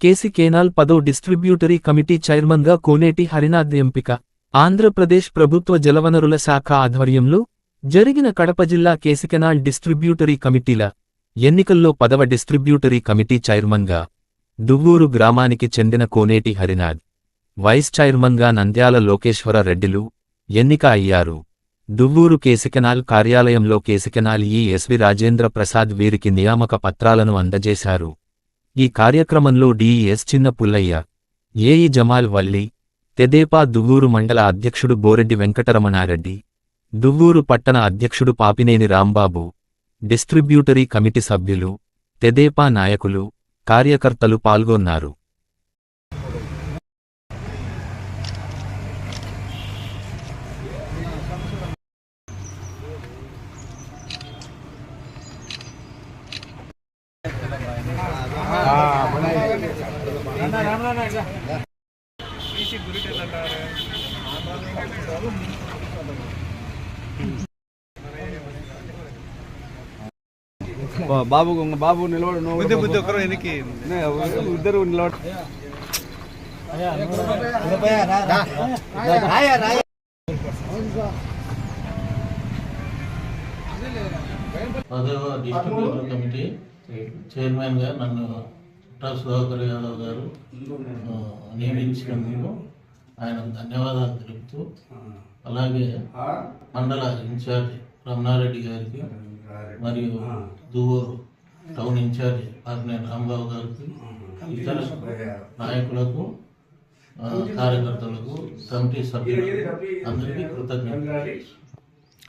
కేసి కేనాల్ పదో distributary committee చైర్మన్గా కోనేటి హరినాథ్ ఎంపిక. ఆంధ్రప్రదేశ్ ప్రభుత్వ జలవనరుల శాఖ ఆధ్వర్యంలో జరిగిన కడప జిల్లా కేసికెనాల్ డిస్ట్రిబ్యూటరీ కమిటీల ఎన్నికల్లో పదవ డిస్ట్రిబ్యూటరీ కమిటీ చైర్మన్గా దువ్వూరు గ్రామానికి చెందిన కోనేటి హరినాథ్ వైస్ చైర్మన్గా నంద్యాల లోకేశ్వర రెడ్డిలు ఎన్నిక అయ్యారు. దువ్వూరు కేసికెనాల్ కార్యాలయంలో కేసికెనాల్ ఈ ఎస్వి రాజేంద్ర ప్రసాద్ వీరికి నియామక పత్రాలను అందజేశారు. ఈ కార్యక్రమంలో డిఈఎస్ చిన్న పుల్లయ్య ఏఈ జమాల్ వల్లి తెదేపా దువ్వూరు మండల అధ్యక్షుడు బోరెడ్డి వెంకటరమణారెడ్డి దువ్వూరు పట్టణ అధ్యక్షుడు పాపినేని రాంబాబు డిస్ట్రిబ్యూటరీ కమిటీ సభ్యులు తెదేపా నాయకులు కార్యకర్తలు పాల్గొన్నారు. బాబు బాబు నిలబడు నువ్వు బుద్ధి బుద్ధి ఒకరు వెనక్కి. ఇద్దరు నిలబడు. డిస్ట్రిబ్యూటర్ కమిటీ చైర్మన్గా నన్ను డా సుధాకర్ యాదవ్ గారు ఆ, నియమించినందుకు ఆయనకు ధన్యవాదాలు తెలుపుతూ అలాగే మండల ఇన్ఛార్జ్ రమణారెడ్డి గారికి మరియు దువ్వూరు టౌన్ ఇన్ఛార్జ్ పార్నేని రాంబాబు గారికి ఇతర నాయకులకు కార్యకర్తలకు కమిటీ సభ్యులకు అందరికీ కృతజ్ఞతలు.